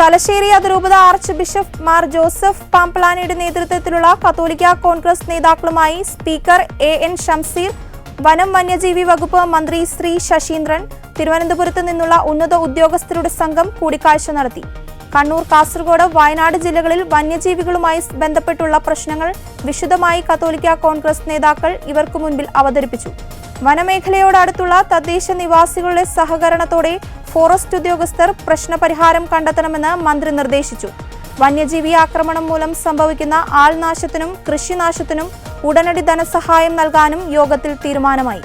തലശ്ശേരി അതിരൂപത archbishop Mar Joseph പാംപ്ലാനിയുടെ നേതൃത്വത്തിലുള്ള കത്തോലിക്ക കോൺഗ്രസ് നേതാക്കളുമായി സ്പീക്കർ എ എൻ ഷംസീർ വനം വന്യജീവി വകുപ്പ് മന്ത്രി ശ്രീ ശശീന്ദ്രൻ തിരുവനന്തപുരത്ത് നിന്നുള്ള ഉന്നത ഉദ്യോഗസ്ഥരുടെ സംഘം കൂടിക്കാഴ്ച നടത്തി. കണ്ണൂർ കാസർഗോഡ് വയനാട് ജില്ലകളിൽ വന്യജീവികളുമായി ബന്ധപ്പെട്ടുള്ള പ്രശ്നങ്ങൾ വിശദമായി കത്തോലിക്ക കോൺഗ്രസ് നേതാക്കൾ ഇവർക്കു മുൻപിൽ അവതരിപ്പിച്ചു. വനമേഖലയോടടുത്തുള്ള തദ്ദേശ നിവാസികളുടെ സഹകരണത്തോടെ ഫോറസ്റ്റ് ഉദ്യോഗസ്ഥർ പ്രശ്നപരിഹാരം കണ്ടെത്തണമെന്ന് മന്ത്രി നിർദ്ദേശിച്ചു. വന്യജീവി ആക്രമണം മൂലം സംഭവിക്കുന്ന ആൾനാശത്തിനും കൃഷിനാശത്തിനും ഉടനടി ധനസഹായം നൽകാനും യോഗത്തിൽ തീരുമാനമായി.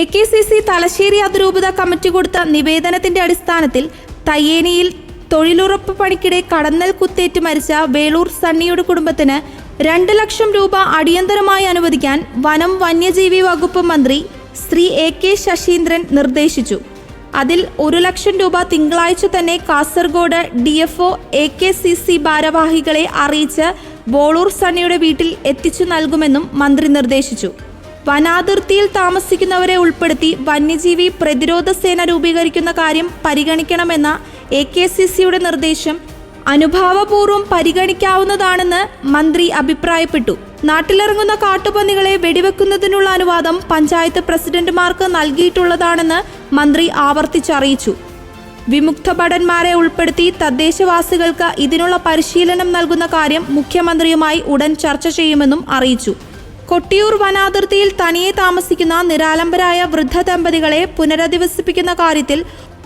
A K C C Thalassery അതിരൂപത കമ്മിറ്റി കൊടുത്ത നിവേദനത്തിന്റെ അടിസ്ഥാനത്തിൽ തയ്യേനിയിൽ തൊഴിലുറപ്പ് പണിക്കിടെ കടന്നൽ കുത്തേറ്റ് മരിച്ച വേളൂർ സണ്ണിയുടെ കുടുംബത്തിന് രണ്ട് ലക്ഷം രൂപ അടിയന്തരമായി അനുവദിക്കാൻ വനം വന്യജീവി വകുപ്പ് മന്ത്രി ശ്രീ എ കെ ശശീന്ദ്രൻ നിർദ്ദേശിച്ചു. അതിൽ ഒരു ലക്ഷം രൂപ തിങ്കളാഴ്ച തന്നെ Kasaragod D F O A K C C ഭാരവാഹികളെ അറിയിച്ച് ബോളൂർ സണ്ണിയുടെ വീട്ടിൽ എത്തിച്ചു നൽകുമെന്നും മന്ത്രി നിർദ്ദേശിച്ചു. വനാതിർത്തിയിൽ താമസിക്കുന്നവരെ ഉൾപ്പെടുത്തി വന്യജീവി പ്രതിരോധ സേന രൂപീകരിക്കുന്ന കാര്യം പരിഗണിക്കണമെന്ന എ കെ സി സിയുടെ നിർദ്ദേശം അനുഭാവപൂർവം പരിഗണിക്കാവുന്നതാണെന്ന് മന്ത്രി അഭിപ്രായപ്പെട്ടു. നാട്ടിലിറങ്ങുന്ന കാട്ടുപന്നികളെ വെടിവെക്കുന്നതിനുള്ള അനുവാദം പഞ്ചായത്ത് പ്രസിഡന്റുമാർക്ക് നൽകിയിട്ടുള്ളതാണെന്ന് മന്ത്രി ആവർത്തിച്ചറിയിച്ചു. വിമുക്ത ഭടന്മാരെ ഉൾപ്പെടുത്തി തദ്ദേശവാസികൾക്ക് ഇതിനുള്ള പരിശീലനം നൽകുന്ന കാര്യം മുഖ്യമന്ത്രിയുമായി ഉടൻ ചർച്ച ചെയ്യുമെന്നും അറിയിച്ചു. കൊട്ടിയൂർ വനാതിർത്തിയിൽ തനിയെ താമസിക്കുന്ന നിരാലംബരായ വൃദ്ധ ദമ്പതികളെ പുനരധിവസിപ്പിക്കുന്ന കാര്യത്തിൽ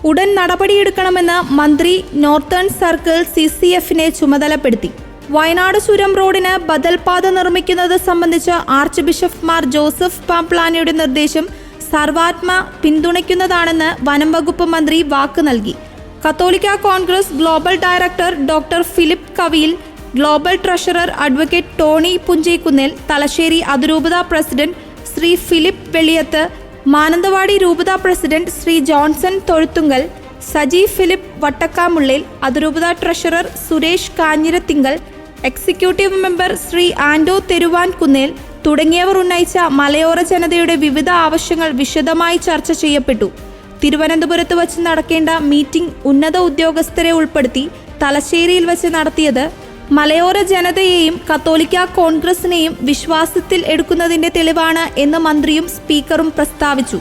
ഉടൻ നടപടിയെടുക്കണമെന്ന് മന്ത്രി നോർത്തേൺ സർക്കിൾ സി സി എഫിനെ ചുമതലപ്പെടുത്തി. വയനാട് ചുരം റോഡിന് ബദൽപാത നിർമ്മിക്കുന്നത് സംബന്ധിച്ച് ആർച്ച് ബിഷപ്പ് മാർ ജോസഫ് പാംപ്ലാനിയുടെ നിർദ്ദേശം സർവാത്മ പിന്തുണയ്ക്കുന്നതാണെന്ന് വനം വകുപ്പ് മന്ത്രി വാക്ക് നൽകി. കത്തോലിക്ക Congress global director doctor Philip Kaviyil global treasurer advocate Tony Puncheckunnel Thalassery അതിരൂപത പ്രസിഡന്റ് ശ്രീ ഫിലിപ്പ് വെളിയത്ത് മാനന്തവാടി രൂപത president Shri Johnson Thozhuthunkal Saji Philip Vattakkamullil അതിരൂപത treasurer Suresh Kanjirathinkal executive member Shri Ando Theruvan Kunnel തുടങ്ങിയവർ ഉന്നയിച്ച മലയോര ജനതയുടെ വിവിധ ആവശ്യങ്ങൾ വിശദമായി ചർച്ച ചെയ്യപ്പെട്ടു. തിരുവനന്തപുരത്ത് വച്ച് നടക്കേണ്ട മീറ്റിംഗ് ഉന്നത ഉദ്യോഗസ്ഥരെ ഉൾപ്പെടുത്തി തലശ്ശേരിയിൽ വച്ച് നടത്തിയത് മലയോര ജനതയെയും കത്തോലിക്ക കോൺഗ്രസിനെയും വിശ്വാസത്തിൽ എടുക്കുന്നതിന്റെ തെളിവാണ് എന്ന് മന്ത്രിയും സ്പീക്കറും പ്രസ്താവിച്ചു.